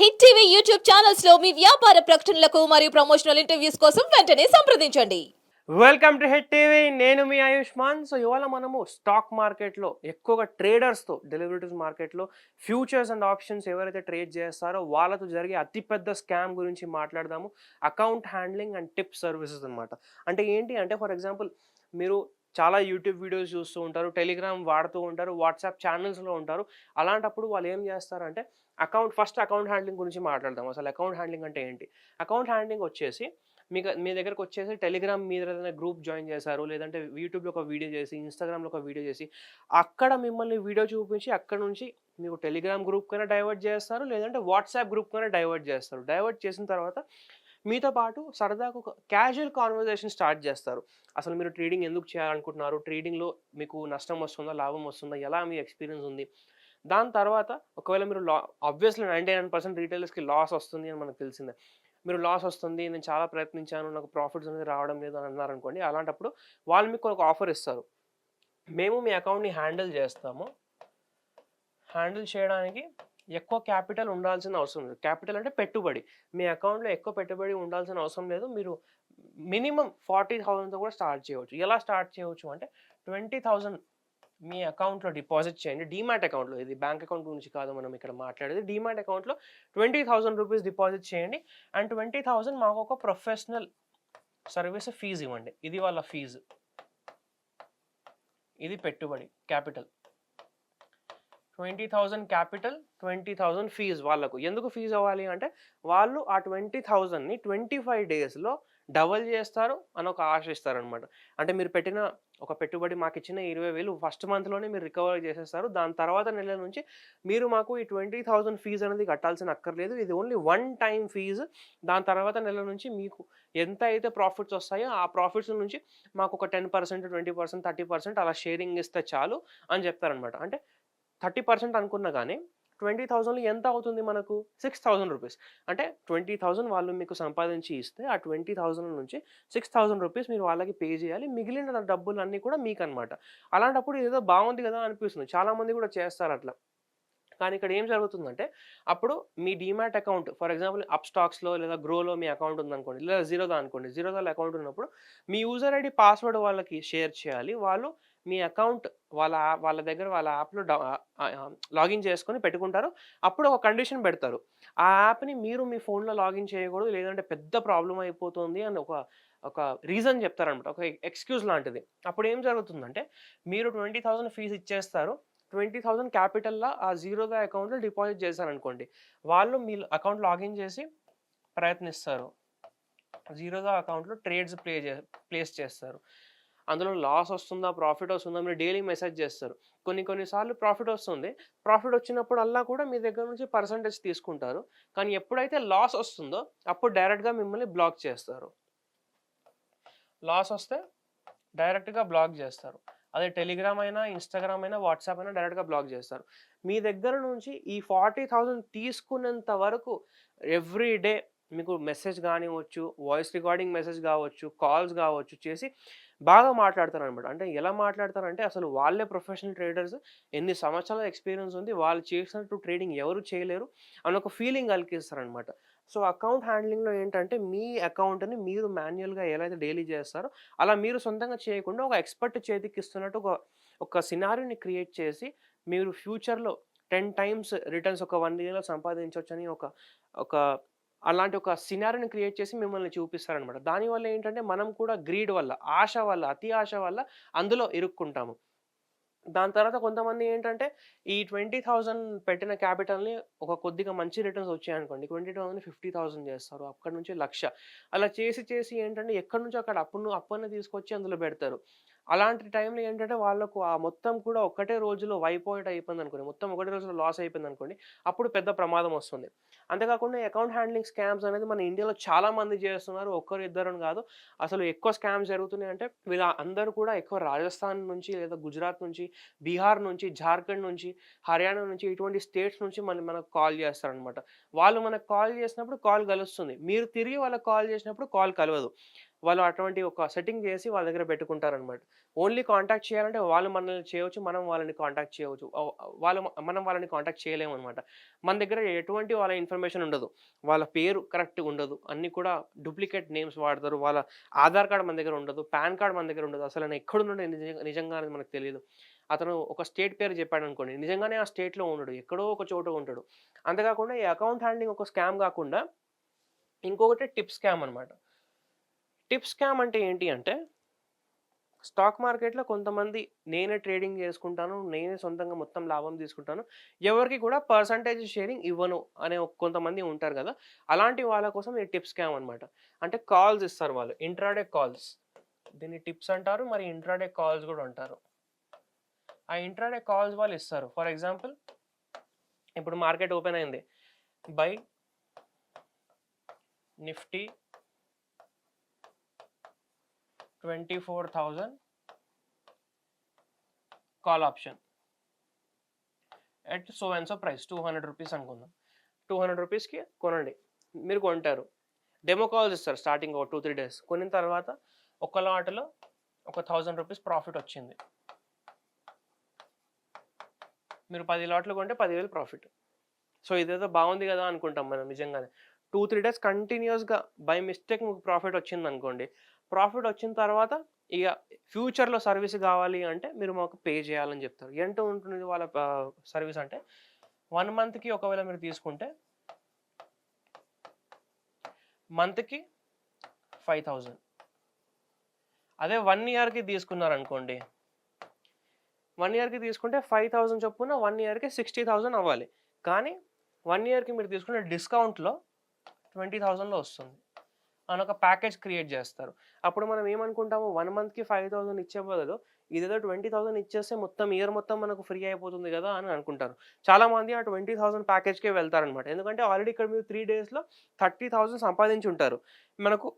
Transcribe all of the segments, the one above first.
Hit TV YouTube ఛానల్స్లో మీ వ్యాపార ప్రకటనలకు మరియు ప్రమోషనల్ ఇంటర్వ్యూస్ కోసం వెంటనే సంప్రదించండి. వెల్కమ్ టు హెడ్ టీవీ నేను మీ ఆయుష్మాన్. సో ఇవాళ మనము స్టాక్ మార్కెట్లో ఎక్కువగా ట్రేడర్స్తో డెలివరీస్ మార్కెట్లో ఫ్యూచర్స్ అండ్ ఆప్షన్స్ ఎవరైతే ట్రేడ్ చేస్తారో వాళ్ళతో జరిగే అతిపెద్ద స్కామ్ గురించి మాట్లాడదాము. Account handling and tip services అన్నమాట. అంటే ఏంటి? అంటే ఫర్ ఎగ్జాంపుల్ మీరు చాలా యూట్యూబ్ వీడియోస్ చూస్తూ ఉంటారు టెలిగ్రామ్ వాడుతూ ఉంటారు వాట్సాప్ ఛానల్స్లో ఉంటారు. అలాంటప్పుడు వాళ్ళు ఏం చేస్తారంటే అకౌంట్ ఫస్ట్ అకౌంట్ హ్యాండ్లింగ్ గురించి మాట్లాడదాం. అసలు అకౌంట్ హ్యాండ్లింగ్ అంటే ఏంటి? అకౌంట్ హ్యాండ్లింగ్ వచ్చేసి మీకు మీ దగ్గరకు వచ్చేసి టెలిగ్రామ్ మీద ఏదైనా గ్రూప్ జాయిన్ చేశారు లేదంటే యూట్యూబ్లో ఒక వీడియో చేసి ఇన్స్టాగ్రామ్లో ఒక వీడియో చేసి అక్కడ మిమ్మల్ని వీడియో చూపించి అక్కడ నుంచి మీకు టెలిగ్రామ్ గ్రూప్ కైనా డైవర్ట్ చేస్తారు లేదంటే వాట్సాప్ గ్రూప్ కైనా డైవర్ట్ చేస్తారు. డైవర్ట్ చేసిన తర్వాత మీతో పాటు సరదాగా ఒక క్యాజువల్ కాన్వర్జేషన్ స్టార్ట్ చేస్తారు. అసలు మీరు ట్రేడింగ్ ఎందుకు చేయాలనుకుంటున్నారు? ట్రేడింగ్లో మీకు నష్టం వస్తుందా? లాభం వస్తుందా? ఎలా మీ ఎక్స్పీరియన్స్ ఉంది? దాని తర్వాత ఒకవేళ మీరు లా ఆబ్వియస్లీ నైంటీ నైన్ పర్సెంట్ రీటైలర్స్కి లాస్ వస్తుంది అని మనకు తెలిసిందే. మీరు లాస్ వస్తుంది నేను చాలా ప్రయత్నించాను నాకు ప్రాఫిట్స్ అనేది రావడం లేదు అని అన్నారు అనుకోండి అలాంటప్పుడు వాళ్ళు మీకు ఒక ఆఫర్ ఇస్తారు. మేము మీ అకౌంట్ని హ్యాండిల్ చేస్తాము. హ్యాండిల్ చేయడానికి ఎక్కువ క్యాపిటల్ ఉండాల్సిన అవసరం లేదు. క్యాపిటల్ అంటే పెట్టుబడి. మీ అకౌంట్లో ఎక్కువ పెట్టుబడి ఉండాల్సిన అవసరం లేదు. మీరు మినిమం ఫార్టీ థౌసండ్తో కూడా స్టార్ట్ చేయవచ్చు. ఎలా స్టార్ట్ చేయవచ్చు అంటే ట్వంటీ థౌజండ్ మీ అకౌంట్లో డిపాజిట్ చేయండి. డీమ్యాట్ అకౌంట్లో ఇది బ్యాంక్ అకౌంట్ గురించి కాదు మనం ఇక్కడ మాట్లాడేది. డీమ్యాట్ అకౌంట్లో ట్వంటీ థౌసండ్ రూపీస్ డిపాజిట్ చేయండి. అండ్ ట్వంటీ థౌసండ్ మాకు ఒక ప్రొఫెషనల్ సర్వీస్ ఫీజు ఇవ్వండి. ఇది వాళ్ళ ఫీజు. ఇది పెట్టుబడి capital. Twenty thousand capital twenty thousand fee వాళ్ళకు. ఎందుకు ఫీజు అవ్వాలి అంటే వాళ్ళు ఆ ట్వంటీ థౌజండ్ని ట్వంటీ ఫైవ్ డేస్లో డబల్ చేస్తారు అని ఒక ఆశ ఇస్తారనమాట అంటే మీరు పెట్టిన ఒక పెట్టుబడి మాకు ఇచ్చిన ఇరవై వేలు ఫస్ట్ మంత్లోనే మీరు రికవర్ చేసేస్తారు. దాని తర్వాత నెల నుంచి మీరు మాకు ఈ ట్వంటీ థౌజండ్ ఫీజు అనేది కట్టాల్సిన అక్కర్లేదు. ఇది ఓన్లీ వన్ టైం ఫీజు దాని తర్వాత నెల నుంచి మీకు ఎంత అయితే ప్రాఫిట్స్ వస్తాయో ఆ ప్రాఫిట్స్ నుంచి మాకు ఒక ten percent twenty percent thirty percent అలా షేరింగ్ ఇస్తే చాలు అని చెప్తారనమాట అంటే థర్టీ పర్సెంట్ అనుకున్నా కానీ ట్వంటీ థౌజండ్లో ఎంత అవుతుంది మనకు? Six thousand rupees. అంటే ట్వంటీ థౌజండ్ వాళ్ళు మీకు సంపాదించి ఇస్తే ఆ ట్వంటీ థౌజండ్ నుంచి సిక్స్ థౌజండ్ రూపీస్ మీరు వాళ్ళకి పే చేయాలి. మిగిలిన డబ్బులు అన్నీ కూడా మీకు అనమాట అలాంటప్పుడు ఏదో బాగుంది కదా అనిపిస్తుంది. చాలామంది కూడా చేస్తారు అట్లా. కానీ ఇక్కడ ఏం జరుగుతుందంటే అప్పుడు మీ డీమ్యాట్ అకౌంట్ ఫర్ ఎగ్జాంపుల్ అప్ స్టాక్స్లో లేదా గ్రోలో మీ అకౌంట్ ఉందనుకోండి లేదా జీరోదా అనుకోండి జీరోదా అకౌంట్ ఉన్నప్పుడు మీ యూజర్ ఐడి పాస్వర్డ్ వాళ్ళకి షేర్ చేయాలి. వాళ్ళు మీ అకౌంట్ వాళ్ళ యాప్ వాళ్ళ దగ్గర వాళ్ళ యాప్లో లాగిన్ చేసుకొని పెట్టుకుంటారు. అప్పుడు ఒక కండిషన్ పెడతారు. ఆ యాప్ని మీరు మీ ఫోన్లో లాగిన్ చేయకూడదు లేదంటే పెద్ద ప్రాబ్లం అయిపోతుంది అని ఒక ఒక రీజన్ చెప్తారనమాట. ఒక ఎక్స్క్యూజ్ లాంటిది. అప్పుడు ఏం జరుగుతుందంటే మీరు ట్వంటీ థౌసండ్ ఫీజు ఇచ్చేస్తారు. ట్వంటీ థౌసండ్ క్యాపిటల్లో ఆ జీరోదా అకౌంట్లో డిపాజిట్ చేశారనుకోండి వాళ్ళు మీ అకౌంట్ లాగిన్ చేసి ప్రయత్నిస్తారు. జీరోదా అకౌంట్లో ట్రేడ్స్ ప్లే చే ప్లేస్ చేస్తారు. అందులో లాస్ వస్తుందా ప్రాఫిట్ వస్తుందా మీరు డైలీ మెసేజ్ చేస్తారు. కొన్ని కొన్నిసార్లు ప్రాఫిట్ వస్తుంది. ప్రాఫిట్ వచ్చినప్పుడు అల్లా కూడా మీ దగ్గర నుంచి పర్సంటేజ్ తీసుకుంటారు. కానీ ఎప్పుడైతే లాస్ వస్తుందో అప్పుడు డైరెక్ట్గా మిమ్మల్ని బ్లాక్ చేస్తారు. లాస్ వస్తే డైరెక్ట్గా బ్లాక్ చేస్తారు. అదే టెలిగ్రామ్ అయినా ఇన్స్టాగ్రామ్ అయినా వాట్సాప్ అయినా డైరెక్ట్గా బ్లాక్ చేస్తారు. మీ దగ్గర నుంచి ఈ ఫార్టీ థౌజండ్ తీసుకున్నంత వరకు ఎవ్రీ డే మీకు మెసేజ్ కానివ్వచ్చు వాయిస్ రికార్డింగ్ మెసేజ్ కావచ్చు కాల్స్ కావచ్చు చేసి బాగా మాట్లాడతారు అనమాట అంటే ఎలా మాట్లాడతారంటే అసలు వాళ్ళే ప్రొఫెషనల్ ట్రేడర్స్. ఎన్ని సంవత్సరాల ఎక్స్పీరియన్స్ ఉంది వాళ్ళు చేసినట్టు ట్రేడింగ్ ఎవరు చేయలేరు అని ఒక ఫీలింగ్ కలిగిస్తారనమాట సో అకౌంట్ హ్యాండ్లింగ్లో ఏంటంటే మీ అకౌంట్ని మీరు మాన్యువల్గా ఎలా అయితే డైలీ చేస్తారో అలా మీరు సొంతంగా చేయకుండా ఒక ఎక్స్పర్ట్ చేతికి ఇస్తున్నట్టు ఒక ఒక సినారీని క్రియేట్ చేసి మీరు ఫ్యూచర్లో టెన్ టైమ్స్ రిటర్న్స్ ఒక వన్ ఇయర్లో సంపాదించవచ్చని ఒక ఒక అలాంటి ఒక సినారిని క్రియేట్ చేసి మిమ్మల్ని చూపిస్తారనమాట దానివల్ల ఏంటంటే మనం కూడా గ్రీడ్ వల్ల ఆశ వల్ల అతి ఆశ వల్ల అందులో ఇరుక్కుంటాము. దాని తర్వాత కొంతమంది ఏంటంటే ఈ ట్వంటీ థౌజండ్ పెట్టిన క్యాపిటల్ని ఒక కొద్దిగా మంచి రిటర్న్స్ వచ్చాయనుకోండి ట్వంటీ థౌసండ్ ఫిఫ్టీ థౌసండ్ చేస్తారు. అక్కడ నుంచి లక్ష. అలా చేసి చేసి ఏంటంటే ఎక్కడి నుంచి అక్కడ అప్పును అప్పుని తీసుకొచ్చి అందులో పెడతారు. అలాంటి టైంలో ఏంటంటే వాళ్ళకు ఆ మొత్తం కూడా ఒకటే రోజులో వైప్ అవుట్ అయిపోయింది అనుకోండి. మొత్తం ఒకటే రోజులో లాస్ అయిపోయింది అనుకోండి అప్పుడు పెద్ద ప్రమాదం వస్తుంది. అంతేకాకుండా అకౌంట్ హ్యాండ్లింగ్ స్కామ్స్ అనేది మన ఇండియాలో చాలా మంది చేస్తున్నారు. ఒక్కరు ఇద్దరు కాదు. అసలు ఎక్కువ స్కామ్స్ జరుగుతున్నాయి అంటే వీళ్ళ అందరూ కూడా ఎక్కువ రాజస్థాన్ నుంచి లేదా గుజరాత్ నుంచి బీహార్ నుంచి జార్ఖండ్ నుంచి హర్యానా నుంచి ఇటువంటి స్టేట్స్ నుంచి మన మనకు కాల్ చేస్తారనమాట వాళ్ళు మనకు కాల్ చేసినప్పుడు కాల్ కలుస్తుంది. మీరు తిరిగి వాళ్ళకి కాల్ చేసినప్పుడు కాల్ కలవదు. వాళ్ళు అటువంటి ఒక సెట్టింగ్ చేసి వాళ్ళ దగ్గర పెట్టుకుంటారనమాట ఓన్లీ కాంటాక్ట్ చేయాలంటే వాళ్ళు మనల్ని చేయవచ్చు మనం వాళ్ళని కాంటాక్ట్ చేయవచ్చు. వాళ్ళు మనం వాళ్ళని కాంటాక్ట్ చేయలేము అనమాట మన దగ్గర ఎటువంటి వాళ్ళ ఇన్ఫర్మేషన్ ఉండదు. వాళ్ళ పేరు కరెక్ట్ ఉండదు. అన్ని కూడా డూప్లికేట్ నేమ్స్ వాడతారు. వాళ్ళ ఆధార్ కార్డ్ మన దగ్గర ఉండదు. పాన్ కార్డ్ మన దగ్గర ఉండదు. అసలు ఆయన నిజంగా నిజంగా అనేది మనకు తెలియదు అతను ఒక స్టేట్ పేరు చెప్పాడు అనుకోండి. నిజంగానే ఆ స్టేట్లో ఉండడు. ఎక్కడో ఒక చోట ఉంటాడు. అంతేకాకుండా ఈ అకౌంట్ హ్యాండ్లింగ్ ఒక స్కామ్ కాకుండా ఇంకొకటి టిప్ స్కామ్ అనమాట టిప్ స్కామ్ అంటే ఏంటి అంటే స్టాక్ మార్కెట్లో కొంతమంది నేనే ట్రేడింగ్ చేసుకుంటాను నేనే సొంతంగా మొత్తం లాభం తీసుకుంటాను ఎవరికి కూడా పర్సంటేజ్ షేరింగ్ ఇవ్వను అనే కొంతమంది ఉంటారు కదా అలాంటి వాళ్ళ కోసం ఈ టిప్ స్కామ్ అనమాట అంటే కాల్స్ ఇస్తారు వాళ్ళు ఇంట్రాడే కాల్స్. దీన్ని టిప్స్ అంటారు మరి ఇంట్రాడే కాల్స్ కూడా అంటారు. ఆ ఇంట్రాడే కాల్స్ వాళ్ళు ఇస్తారు. ఫర్ ఎగ్జాంపుల్ ఇప్పుడు మార్కెట్ ఓపెన్ అయింది. Buy Nifty twenty four option call option. At so and so price two hundred rupees అనుకుందాం. టూ హండ్రెడ్ రూపీస్కి కొనండి. మీరు కొంటారు. డెమో కాల్స్ ఇస్తారు స్టార్టింగ్ ఒక టూ త్రీ డేస్ కొనిన తర్వాత ఒక లాట్లో ఒక థౌజండ్ రూపీస్ ప్రాఫిట్ వచ్చింది. మీరు పది లాట్లు కొంటే పదివేలు ప్రాఫిట్ సో ఇదేదో బాగుంది కదా అనుకుంటాం మనం నిజంగానే. టూ త్రీ డేస్ కంటిన్యూస్గా బై మిస్టేక్ మీకు ప్రాఫిట్ వచ్చింది అనుకోండి ప్రాఫిట్ వచ్చిన తర్వాత ఇక ఫ్యూచర్లో సర్వీస్ కావాలి అంటే మీరు మాకు పే చేయాలని చెప్తారు. ఎంత ఉంటుంది వాళ్ళ సర్వీస్ అంటే వన్ మంత్కి ఒకవేళ మీరు తీసుకుంటే మంత్కి ఫైవ్ థౌజండ్ అదే వన్ ఇయర్కి తీసుకున్నారనుకోండి వన్ ఇయర్కి తీసుకుంటే ఫైవ్ థౌజండ్ చొప్పున వన్ ఇయర్కి సిక్స్టీ థౌజండ్ అవ్వాలి. కానీ వన్ ఇయర్కి మీరు తీసుకునే డిస్కౌంట్లో ట్వంటీ థౌజండ్లో వస్తుంది. అని ఒక ప్యాకేజ్ క్రియేట్ చేస్తారు. అప్పుడు మనం ఏమనుకుంటాము? వన్ మంత్కి ఫైవ్ థౌసండ్ ఇచ్చే బదులు ఇదేదో ట్వంటీ థౌసండ్ ఇచ్చేస్తే మొత్తం ఇయర్ మొత్తం మనకు ఫ్రీ అయిపోతుంది కదా అని అనుకుంటారు. చాలామంది ఆ ట్వంటీ థౌసండ్ ప్యాకేజ్కే వెళ్తారనమాట ఎందుకంటే ఆల్రెడీ ఇక్కడ మీరు త్రీ డేస్లో థర్టీ థౌసండ్ సంపాదించి ఉంటారు మనకు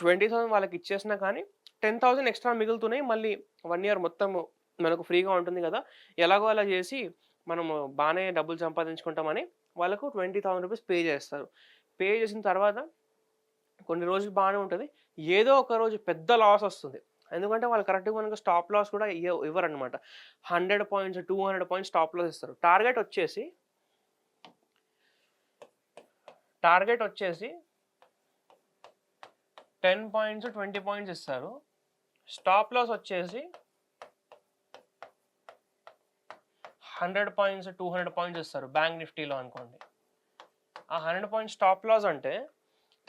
ట్వంటీ థౌసండ్ వాళ్ళకి ఇచ్చేసినా కానీ టెన్ థౌసండ్ ఎక్స్ట్రా మిగులుతున్నాయి. మళ్ళీ వన్ ఇయర్ మొత్తం మనకు ఫ్రీగా ఉంటుంది కదా. ఎలాగో అలా చేసి మనము బాగానే డబ్బులు సంపాదించుకుంటామని వాళ్ళకు ట్వంటీ థౌసండ్ రూపీస్ పే చేస్తారు. పే చేసిన తర్వాత కొన్ని రోజులు బాగానే ఉంటుంది. ఏదో ఒక రోజు పెద్ద లాస్ వస్తుంది. ఎందుకంటే వాళ్ళు కరెక్ట్గా మనకు స్టాప్ లాస్ కూడా ఇవ్వ- ఇవ్వరన్నమాట. Hundred points two hundred points stop loss ఇస్తారు. టార్గెట్ వచ్చేసి టార్గెట్ వచ్చేసి టెన్ పాయింట్స్ ట్వంటీ పాయింట్స్ ఇస్తారు. స్టాప్ లాస్ వచ్చేసి hundred points two hundred points ఇస్తారు. బ్యాంక్ నిఫ్టీలో అనుకోండి. ఆ హండ్రెడ్ పాయింట్స్ స్టాప్ లాస్ అంటే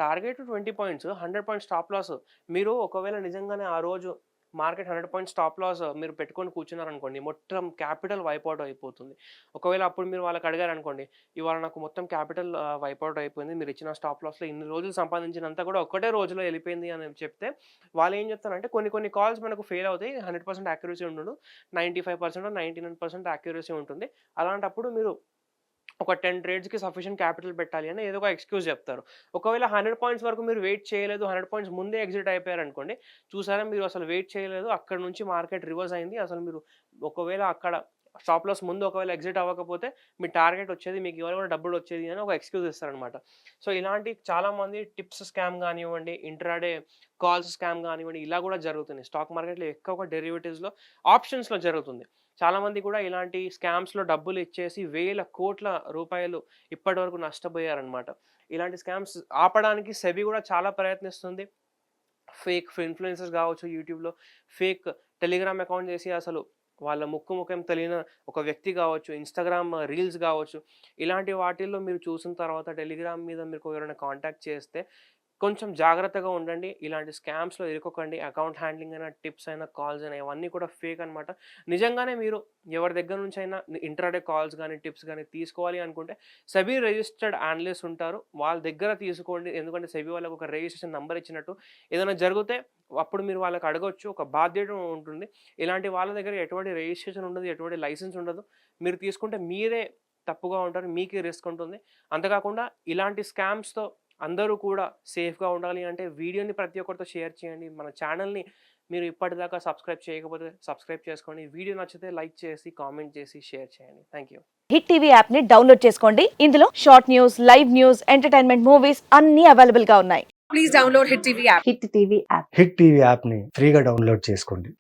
target twenty points hundred point stop loss. మీరు ఒకవేళ నిజంగానే ఆ రోజు market hundred point stop loss మీరు పెట్టుకొని కూర్చున్నారనుకోండి మొత్తం క్యాపిటల్ వైపౌట్ అయిపోతుంది. ఒకవేళ అప్పుడు మీరు వాళ్ళకి అడిగారు అనుకోండి ఇవాళ నాకు మొత్తం క్యాపిటల్ వైపౌట్ అయిపోయింది మీరు ఇచ్చిన స్టాప్ లాస్లో ఇన్ని రోజులు సంపాదించినంత కూడా ఒకటే రోజులో వెళ్ళిపోయింది అని చెప్తే వాళ్ళు ఏం చెప్తారంటే కొన్ని కొన్ని కాల్స్ మనకు ఫెయిల్ అవుతాయి హండ్రెడ్ పర్సెంట్ యాక్యురసీ ఉండదు ninety five percent ninety nine percent accuracy ఉంటుంది. అలాంటప్పుడు మీరు ఒక టెన్ ట్రేడ్స్కి సఫిషియెంట్ క్యాపిటల్ పెట్టాలి అని ఏదో ఒక ఎక్స్క్యూజ్ చెప్తారు. ఒకవేళ హండ్రెడ్ పాయింట్స్ వరకు మీరు వెయిట్ చేయలేదు హండ్రెడ్ పాయింట్స్ ముందే ఎగ్జిట్ అయిపోయారు అనుకోండి చూసారా మీరు అసలు వెయిట్ చేయలేదు అక్కడ నుంచి మార్కెట్ రివర్స్ అయింది అసలు మీరు ఒకవేళ అక్కడ స్టాప్ లాస్ ముందు ఒకవేళ ఎగ్జిట్ అవ్వకపోతే మీ టార్గెట్ వచ్చేది మీకు ఎవరు కూడా డబ్బులు వచ్చేది అని ఒక ఎక్స్క్యూజ్ ఇస్తారనమాట సో ఇలాంటి చాలామంది టిప్స్ స్కామ్ కానివ్వండి ఇంటరాడే కాల్స్ స్కామ్ కానివ్వండి ఇలా కూడా జరుగుతుంది స్టాక్ మార్కెట్లో ఎక్కువగా డెరివేటివ్స్లో ఆప్షన్స్లో జరుగుతుంది. చాలామంది కూడా ఇలాంటి స్కామ్స్లో డబ్బులు ఇచ్చేసి వేల కోట్ల రూపాయలు ఇప్పటి వరకు నష్టపోయారనమాట ఇలాంటి స్కామ్స్ ఆపడానికి సెబీ కూడా చాలా ప్రయత్నిస్తుంది. ఫేక్ ఇన్ఫ్లుయెన్సర్స్ కావచ్చు యూట్యూబ్లో ఫేక్ టెలిగ్రామ్ అకౌంట్ చేసి అసలు వాళ్ళ ముక్కు ముఖం తెలియని ఒక వ్యక్తి కావచ్చు ఇన్స్టాగ్రామ్ రీల్స్ కావచ్చు ఇలాంటి వాటిల్లో మీరు చూసిన తర్వాత టెలిగ్రామ్ మీద మీరు ఎవరైనా కాంటాక్ట్ చేస్తే కొంచెం జాగ్రత్తగా ఉండండి. ఇలాంటి స్కామ్స్లో ఇరుకోకండి అకౌంట్ హ్యాండ్లింగ్ అయినా టిప్స్ అయినా కాల్స్ అయినా ఇవన్నీ కూడా ఫేక్ అనమాట నిజంగానే మీరు ఎవరి దగ్గర నుంచి అయినా ఇంటర్డే కాల్స్ కానీ టిప్స్ కానీ తీసుకోవాలి అనుకుంటే సెబీ రిజిస్టర్డ్ అనలిస్ట్ ఉంటారు. వాళ్ళ దగ్గర తీసుకోండి. ఎందుకంటే సెబీ వాళ్ళకి ఒక రిజిస్ట్రేషన్ నెంబర్ ఇచ్చినట్టు ఏదైనా జరిగితే అప్పుడు మీరు వాళ్ళకి అడగొచ్చు. ఒక బాధ్యత ఉంటుంది. ఇలాంటి వాళ్ళ దగ్గర ఎటువంటి రిజిస్ట్రేషన్ ఉండదు. ఎటువంటి లైసెన్స్ ఉండదు. మీరు తీసుకుంటే మీరే తప్పుగా ఉంటారు. మీకే రిస్క్ ఉంటుంది. అంతేకాకుండా ఇలాంటి స్కామ్స్తో అందరూ కూడా సేఫ్గా ఉండాలి అంటే వీడియోని ప్రతి ఒక్కరితో షేర్ చేయండి. మన ఛానల్ని మీరు ఇప్పటిదాకా సబ్స్క్రైబ్ చేయకపోతే సబ్స్క్రైబ్ చేసుకోండి. వీడియో నచ్చితే లైక్ చేసి కామెంట్ చేసి షేర్ చేయండి. Thank you. హిట్ టీవీ యాప్ని డౌన్లోడ్ చేసుకోండి. ఇందులో short news live news entertainment movies అన్ని అవైలబుల్గా ఉన్నాయి. please download Hit TV app. Hit TV app. Hit TV యాప్ని ఫ్రీగా డౌన్లోడ్ చేసుకోండి.